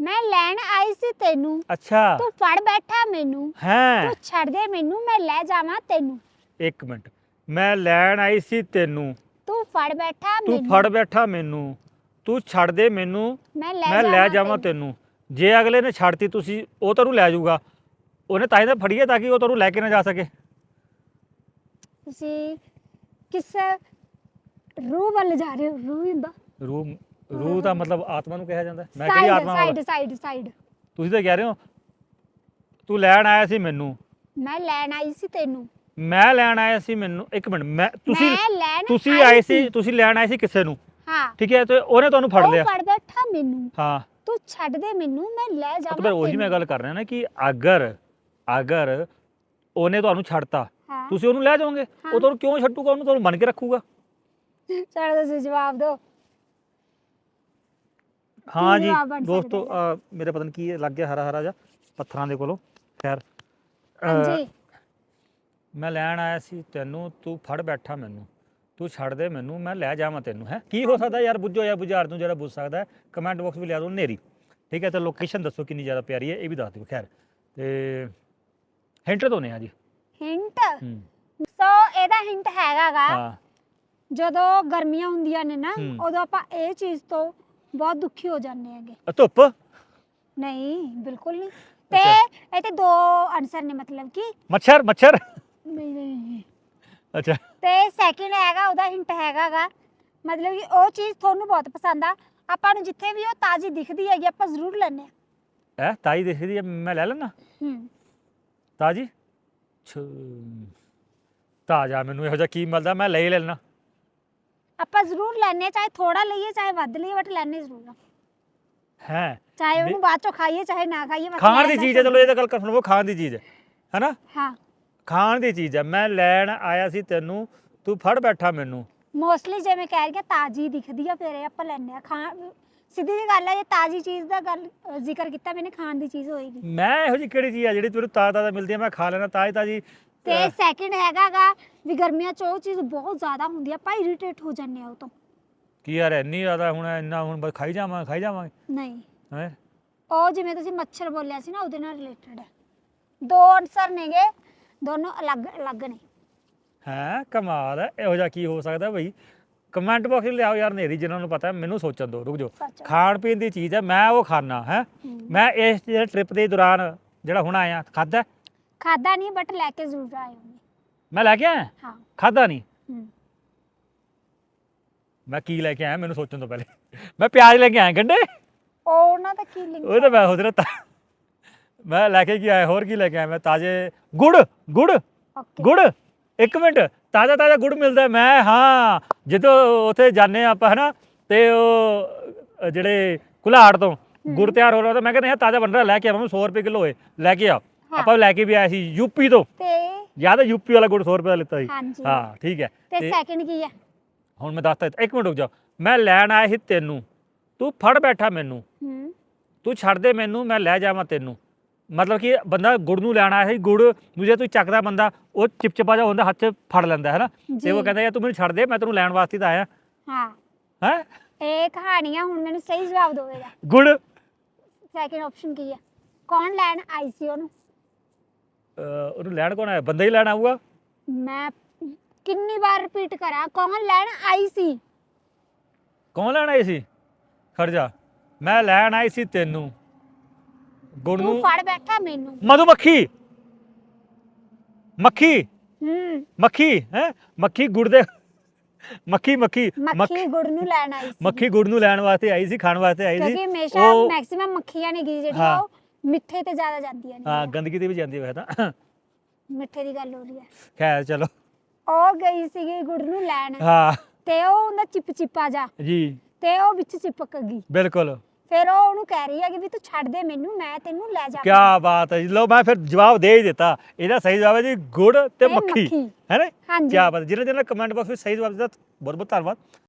ਮੈਂ ਲੈਣ ਆਈ ਸੀ ਤੈਨੂੰ। ਅੱਛਾ। ਤੂੰ ਫੜ ਬੈਠਾ ਮੈਨੂੰ। ਹੈ। ਤੂੰ ਛੱਡ ਦੇ ਮੈਨੂੰ ਮੈਂ ਲੈ ਜਾਵਾਂ ਤੈਨੂੰ। ਇੱਕ ਮਿੰਟ। ਮੈਂ ਲੈਣ ਆਈ ਸੀ ਤੈਨੂੰ। ਤੂੰ ਫੜ ਬੈਠਾ ਤੂੰ ਮੈਨੂੰ। ਫੜ ਬੈਠਾ ਮੈਨੂੰ। ਤੂੰ ਛੱਡ ਦੇ ਮੈਨੂੰ। ਮੈਂ ਲੈ ਮੈਂ ਲੈ ਜਾਵਾਂ ਤੈਨੂੰ। ਜੇ ਅਗਲੇ ਨੇ ਛੱਡਤੀ ਤੁਸੀਂ ਉਹ ਤੈਨੂੰ ਲੈ ਜਾਊਗਾ। ਉਹਨੇ ਤਾਂ ਹੀ ਤਾਂ ਫੜੀ ਹੈ ਤਾਂ ਕਿ ਉਹ ਤੈਨੂੰ ਲੈ ਕੇ ਨਾ ਜਾ ਸਕੇ। ਤੁਸੀਂ ਕਿਸ ਰੂਹ ਵੱਲ ਜਾ ਰਹੇ ਹੋ? ਰੂਹ ਹੁੰਦਾ। ਰੂਹ ਰੂਹ ਦਾ ਮਤਲਬ ਆਤਮਾ ਨੂੰ ਕਿਹਾ ਜਾਂਦਾ ਹੈ। ਮੈਂ ਕਿਹੜੀ ਸਾਈਡ ਆਤਮਾ ਵਾਲਾ। ਸਾਈਡ ਸਾਈਡ ਸਾਈਡ ਤੁਸੀਂ ਤਾਂ ਕਹਿ ਰਹੇ ਹੋ ਤੂੰ ਲੈਣ ਆਇਆ ਸੀ ਮੈਨੂੰ। ਮੈਂ ਲੈਣ ਆਈ ਸੀ ਤੈਨੂੰ। ਮੈਂ ਲੈਣ ਆਇਆ ਸੀ ਮੈਨੂੰ। ਇੱਕ ਮਿੰਟ ਮੈਂ ਤੁਸੀਂ ਮੈਂ ਲੈਣ ਤੁਸੀਂ ਆਏ ਸੀ ਤੁਸੀਂ ਲੈਣ ਆਏ ਸੀ ਕਿਸੇ ਨੂੰ। ਹਾਂ। ਠੀਕ ਹੈ ਤੇ ਉਹਨੇ ਤੁਹਾਨੂੰ ਫੜ ਉਹ ਲਿਆ। ਫੜ ਬੈਠਾ ਮੈਨੂੰ। ਹਾਂ। ਤੂੰ ਛੱਡ ਦੇ ਮੈਨੂੰ ਮੈਂ ਲੈ ਤਾਂ ਜਾਵਾਂ ਫਿਰ ਉਹੀ ਮੈਂ ਗੱਲ ਕਰ ਰਿਹਾ ਨਾ ਕਿ ਅਗਰ ਅਗਰ ਉਹਨੇ ਤੁਹਾਨੂੰ ਛੱਡਤਾ ਹਾਂ। ਤੁਸੀਂ ਉਹਨੂੰ ਲੈ ਜਾਓਗੇ। ਹਾਂ। ਉਹ ਤੁਹਾਨੂੰ ਕਿਉਂ ਛੱਡੂਗਾ? ਉਹਨੂੰ ਤੁਹਾਨੂੰ ਬਣ ਕੇ ਰੱਖੂਗਾ। ਚਲੋ ਤੁਸੀਂ ਜਵਾਬ ਦਿਓ। ਹਾਂ ਜੀ ਦੋਸਤੋ ਮੇਰੇ ਪਤਾ ਨਹੀਂ ਕੀ ਲੱਗ ਗਿਆ ਹਰਾ ਹਰਾ ਜਿਹਾ ਪੱਥਰਾਂ ਦੇ ਕੋਲੋਂ ਖੈਰ। ਹਾਂਜੀ। ਮੈਂ ਲੈਣ ਆਇਆ ਸੀ ਤੈਨੂੰ ਤੂੰ ਫੜ ਬੈਠਾ ਮੈਨੂੰ। ਤੂੰ ਛੱਡ ਦੇ ਮੈਨੂੰ ਮੈਂ ਲੈ ਜਾਵਾਂ ਤੈਨੂੰ ਹੈ। ਕੀ ਹੋ ਸਕਦਾ ਯਾਰ ਬੁੱਝੋ ਜਾਂ ਬੁਝਾਰ ਨੂੰ ਜਿਹੜਾ ਬੁੱਝ ਸਕਦਾ ਕਮੈਂਟ ਬਾਕਸ ਵਿੱਚ ਲਿਆ ਦਿਓ ਨੇਰੀ। ਠੀਕ ਹੈ ਤੇ ਲੋਕੇਸ਼ਨ ਦੱਸੋ ਕਿੰਨੀ ਜ਼ਿਆਦਾ ਪਿਆਰੀ ਹੈ ਇਹ ਵੀ ਦੱਸ ਦਿਓ ਖੈਰ। ਤੇ ਹਿੰਟ ਦੋਨੇ ਆ ਜੀ। ਹਿੰਟ ਸੋ ਇਹਦਾ ਹਿੰਟ ਹੈਗਾਗਾ ਜਦੋਂ ਗਰਮੀਆਂ ਹੁੰਦੀਆਂ ਨੇ ਨਾ। ਉਦੋਂ ਆਪਾਂ ਇਹ ਚੀਜ਼ ਤੋਂ ਬਹੁਤ ਦੁਖੀ ਹੋ ਜਾਂਦੇ ਹੈਗੇ। ਅ, ਧੁੱਪ? ਨਹੀਂ ਬਿਲਕੁਲ ਨਹੀਂ। ਤੇ ਇਹ ਤੇ ਦੋ ਆਨਸਰ ਨੇ ਮਤਲਬ ਕਿ। ਮੱਛਰ ਮੱਛਰ? ਨਹੀਂ ਨਹੀਂ ਅੱਛਾ। ਤੇ ਸੈਕਿੰਡ ਹੈਗਾ ਉਹਦਾ ਹਿੰਟ ਹੈਗਾਗਾ। ਮਤਲਬ ਕਿ ਉਹ ਚੀਜ਼ ਤੁਹਾਨੂੰ ਬਹੁਤ ਪਸੰਦ ਆ। ਆਪਾਂ ਨੂੰ ਜਿੱਥੇ ਵੀ ਉਹ ਤਾਜ਼ੀ ਦਿਖਦੀ ਹੈਗੀ ਆਪਾਂ ਜ਼ਰੂਰ ਲੈਂਦੇ ਆ ਐ ਤਾਈ ਦੇਖਦੀ ਹੈ ਮੈਂ ਲੈ ਲੈਣਾ ਹੂੰ। ਤਾਜੀ? ਛ ਤਾਜ਼ਾ ਮੈਨੂੰ ਇਹੋ ਜਿਹਾ ਕੀ ਮਿਲਦਾ ਮੈਂ ਲੈ ਹੀ ਲੈਣਾ ਆਪਾਂ ਜ਼ਰੂਰ ਆ ਚਾਹੇ ਥੋੜਾ ਲਈਏ ਚਾਹੇ ਵੱਧ ਲਈਏ ਬਟ ਲੈਣੇ ਜ਼ਰੂਰ ਆ ਹੈ। ਚਾਹੇ ਉਹਨੂੰ ਬਾਅਦ ਚੋਂ ਖਾਈਏ ਚਾਹੇ ਨਾ ਖਾਈਏ ਬਸ ਖਾਣ ਦੀ ਲੈਣਾ ਚੀਜ਼ ਹੈ ਚਲੋ ਇਹ ਤਾਂ ਗੱਲ ਕਰ ਸੁਣੋ ਖਾਣ ਦੀ ਚੀਜ਼ ਹੈ ਹੈਨਾ? ਹਾਂ। ਖਾਣ ਦੀ ਚੀਜ਼ ਹੈ। ਮੈਂ ਲੈਣ ਆਇਆ ਸੀ ਤੈਨੂੰ ਤੂੰ ਫੜ ਬੈਠਾ ਮੈਨੂੰ। ਮੋਸਟਲੀ ਜਿਵੇਂ ਕਹਿ ਰਹੀ ਆ ਤਾਜ਼ੀ ਦਿਖਦੀ ਆ ਫਿਰ ਇਹ ਆਪਾਂ ਲੈਂਦੇ ਆ ਖਾਣ ਸਿੱਧੀ ਜੀ ਗੱਲ ਹੈ ਜੇ ਤਾਜ਼ੀ ਚੀਜ਼ ਦਾ ਗੱਲ ਅ, ਜ਼ਿਕਰ ਕੀਤਾ ਮੈਨੇ ਖਾਣ ਦੀ ਚੀਜ਼ ਹੋਏਗੀ। ਮੈਂ ਇਹੋ ਜਿਹੀ ਕਿਹੜੀ ਚੀਜ਼ ਆ ਜਿਹੜੀ ਤੈਨੂੰ ਤਾਜ਼ਾ ਤਾਜ਼ਾ ਮਿਲਦੀ ਹੈ ਮੈਂ ਖਾ ਲੈਣਾ ਤਾਜ਼ੀ ਤਾਜ਼ੀ ਤੇ ਸੈਕਿੰਡ ਹੈਗਾਗਾ ਵੀ ਗਰਮੀਆਂ ਚ ਉਹ ਚੀਜ਼ ਬਹੁਤ ਜ਼ਿਆਦਾ ਹੁੰਦੀ ਆ ਆਪਾਂ ਇਰੀਟੇਟ ਹੋ ਜਾਂਦੇ ਆ ਉਹ ਤੋਂ। ਕੀ ਯਾਰ ਇੰਨੀ ਜ਼ਿਆਦਾ ਹੁਣ ਇੰਨਾ ਹੁਣ ਬਸ ਖਾਈ ਜਾਵਾਂ ਖਾਈ ਜਾਵਾਂਗੇ? ਨਹੀਂ। ਹੈ? ਉਹ ਜਿਵੇਂ ਤੁਸੀਂ ਮੱਛਰ ਬੋਲਿਆ ਸੀ ਨਾ ਉਹਦੇ ਨਾਲ ਰਿਲੇਟਡ ਹੈ। ਦੋ ਆਨਸਰ ਨੇਗੇ ਦੋਨੋਂ ਅਲੱਗ ਅਲੱਗ ਨੇ। ਹੈ? ਕਮਾਲ ਹੈ। ਇਹੋ ਜਿਹਾ ਕੀ ਹੋ ਸਕਦਾ ਬਈ? ਕਮੈਂਟ ਬਾਕਸ ਲਿਆਓ ਯਾਰ ਨੇਰੀ ਜਿਨ੍ਹਾਂ ਨੂੰ ਪਤਾ ਹੈ, ਮੈਨੂੰ ਸੋਚਣ ਦਿਓ ਰੁਕ ਜਾਓ। ਸੱਚ। ਖਾਣ ਪੀਣ ਦੀ ਚੀਜ਼ ਹੈ ਮੈਂ ਉਹ ਖਾਣਾ ਹੈ। ਮੈਂ ਇਸ ਟ੍ਰਿਪ ਦੇ ਦੌਰਾਨ ਜਿਹੜਾ ਹੁਣ ਆਇਆ ਖਾਦਾ ਖਾਦਾ ਨਹੀਂ ਬਟ ਲੈ ਕੇ ਜ਼ਰੂਰ ਆਏ ਹੋਗੇ ਮੈਂ ਲੈ ਕੇ ਆਇਆ? ਹਾਂ। ਖਾਦਾ ਨਹੀਂ? ਹੂੰ। ਮੈਂ ਕੀ ਲੈ ਕੇ ਆਇਆ? ਮੈਨੂੰ ਸੋਚਣ ਤੋਂ ਪਹਿਲੇ। ਮੈਂ ਪਿਆਜ਼ ਲੈ ਕੇ ਆਇਆ ਗੰਡੇ। ਉਹ ਉਹਨਾਂ ਦਾ ਕੀ ਲਿੰਕ ਉਹ ਤਾਂ ਮੈਂ ਹੁਦਰ ਮੈਂ ਲੈ ਕੇ ਕੀ ਆਇਆ? ਹੋਰ ਕੀ ਲੈ ਕੇ ਆਇਆ? ਮੈਂ ਤਾਜ਼ੇ ਗੁੜ ਗੁੜ। ਓਕੇ। ਗੁੜ। ਇੱਕ ਮਿੰਟ। ਤਾਜ਼ਾ ਤਾਜ਼ਾ ਗੁੜ ਮਿਲਦਾ ਹੈ। ਮੈਂ ਹਾਂ। ਜਦੋਂ ਉੱਥੇ ਜਾਂਦੇ ਹਾਂ ਆਪਾਂ ਹਨਾ? ਤੇ ਉਹ ਅ, ਜਿਹੜੇ ਕੁਲਾੜ ਤੋਂ ਗੁੜ ਤਿਆਰ ਹੋ ਰਿਹਾ ਤਾਂ ਮੈਂ ਕਹਿੰਦਾ ਯਾਰ ਤਾਜ਼ਾ ਬਣ ਰਿਹਾ ਲੈ ਕੇ ਆਵਾਂ 100 ਰੁਪਏ ਕਿਲੋ ਹੋਏ। ਲੈ ਕੇ ਆ। ਹਾਂ। ਆਪਾਂ ਲੈ ਕੇ ਵੀ ਆਏ ਸੀ ਯੂਪੀ ਤੋਂ। ਤੇ ਯਾਦ ਹੈ ਯੂਪੀ ਵਾਲਾ ਗੁੜ 100 ਰੁਪਏ ਦਾ ਲਿੱਤਾ ਸੀ? ਹਾਂਜੀ। ਹਾਂ ਠੀਕ ਹੈ। ਤੇ ਤੇ ਸੈਕਿੰਡ ਕੀ ਹੈ? ਹੁਣ ਮੈਂ ਦੱਸਤਾ ਇੱਕ ਮਿੰਟ ਰੁਕ ਜਾ ਮੈਂ ਲੈਣ ਆਇਆ ਸੀ ਤੈਨੂੰ। ਤੂੰ ਫੜ ਬੈਠਾ ਮੈਨੂੰ। ਹੂੰ। ਤੂੰ ਛੱਡ ਦੇ ਮੈਨੂੰ ਮੈਂ ਲੈ ਜਾਵਾਂ ਤੈਨੂੰ। ਮਤਲਬ ਕਿ ਬੰਦਾ ਗੁੜ ਨੂੰ ਲੈਣ ਆਇਆ ਸੀ ਗੁੜ ਨੂੰ ਜੇ ਤੂੰ ਚੱਕਦਾ ਬੰਦਾ ਉਹ ਚਿਪਚਿਪਾ ਜਾ ਹੁੰਦਾ ਹੱਥ 'ਚ ਫੜ ਲੈਂਦਾ ਹੈ ਨਾ? ਤੇ ਉਹ ਜੀ। ਕਹਿੰਦਾ ਯਾਰ ਤੂੰ ਮੈਨੂੰ ਛੱਡ ਦੇ ਮੈਂ ਤੈਨੂੰ ਲੈਣ ਵਾਸਤੇ ਤਾਂ ਆਇਆ। ਹਾਂ। ਹੈ? ਇਹ ਕਹਾਣੀ ਆ ਹੁਣ ਮੈਨੂੰ ਸਹੀ ਜਵਾਬ ਦੋਵੇਗਾ। ਗੁੜ? ਸੈਕਿੰਡ ਆਪਸ਼ਨ ਕੀ ਹੈ? ਕੌਣ ਲੈਣ ਆਈ ਸੀ ਉਹਨੂੰ? ਅਹ ਉਹਨੂੰ ਲੈਣ ਕੌਣ ਆਇਆ? ਬੰਦਾ ਹੀ ਲੈਣ ਆਊਗਾ? ਮੈਂ ਕਿੰਨੀ ਵਾਰ ਰਿਪੀਟ ਕਰਾਂ? ਕੌਣ ਲੈਣ ਆਈ ਸੀ? ਕੌਣ ਲੈਣ ਆਈ ਸੀ? ਖੜ ਜਾ। ਮੈਂ ਲੈਣ ਆਈ ਸੀ ਤੈਨੂੰ। ਤੂੰ ਨੂੰ ਫੜ ਬੈਠਾ ਮੈਨੂੰ। ਮਧੂਮੱਖੀ ਮੱਖੀ! ਹੂੰ। ਮੱਖੀ ਹੈ? ਮੱਖੀ ਗੁੜ ਦੇ ਮੱਖੀ ਮੱਖੀ ਮੱਖੀ ਗੁੜ ਨੂੰ ਲੈਣ ਆਈ ਸੀ। ਮੱਖੀ ਗੁੜ ਨੂੰ ਲੈਣ ਵਾਸਤੇ ਆਈ ਸੀ ਖਾਣ ਵਾਸਤੇ ਆਈ ਸੀ। ਕਿਉਂਕਿ ਹਮੇਸ਼ਾ ਉਹ- ਮੈਕਸਿਮਮ ਮੱਖੀਆਂ ਨੇ ਗੀ ਜਿਹੜੀਆਂ ਹਾਂ। ਉਹ। ਮਿੱਠੇ ਤੇ ਜ਼ਿਆਦਾ ਜਾਂਦੀਆਂ ਹਾਂ ਨੇ ਗੰਦਗੀ ਤੇ ਵੀ ਜਾਂਦੀ ਹੋਇਆ ਤਾਂ। ਮਿੱਠੇ ਦੀ ਗੱਲ ਹੋ ਰਹੀ ਹੈ। ਖੈਰ ਚਲੋ। ਉਹ ਗਈ ਸੀਗੀ ਗੁੜ ਨੂੰ ਲੈਣ। ਹਾਂ। ਤੇ ਉਹ ਹੁੰਦਾ ਚਿਪ ਚਿਪਾ ਜਾ। ਜੀ। ਤੇ ਉਹ ਵਿੱਚ ਚਿਪਕ ਗਈ। ਬਿਲਕੁਲ। ਫਿਰ ਉਹ ਉਹਨੂੰ ਕਹਿ ਰਹੀ ਹੈ ਕਿ ਵੀ ਤੂੰ ਛੱਡ ਦੇ ਮੈਨੂੰ ਮੈਂ ਤੈਨੂੰ ਲੈ ਜਾ ਕੀ ਬਾਤ ਹੈ ਜੀ। ਲੋ ਮੈਂ ਫਿਰ ਜਵਾਬ ਦੇ ਹੀ ਦਿੱਤਾ। ਇਹਦਾ ਸਹੀ ਜਵਾਬ ਹੈ ਜੀ ਗੁੜ ਤੇ ਮੱਖੀ। ਮੱਖੀ। ਹੈ ਨਾ ਹਾਂਜੀ। ਕੀ ਬਾਤ ਜਿਹਨਾਂ ਜਿਹਨਾਂ ਕਮੈਂਟ ਬਾਕਸ ਵਿੱਚ ਸਹੀ ਜਵਾਬ ਦਿੱਤਾ ਬਹੁਤ ਬਹੁਤ ਧੰਨਵਾਦ।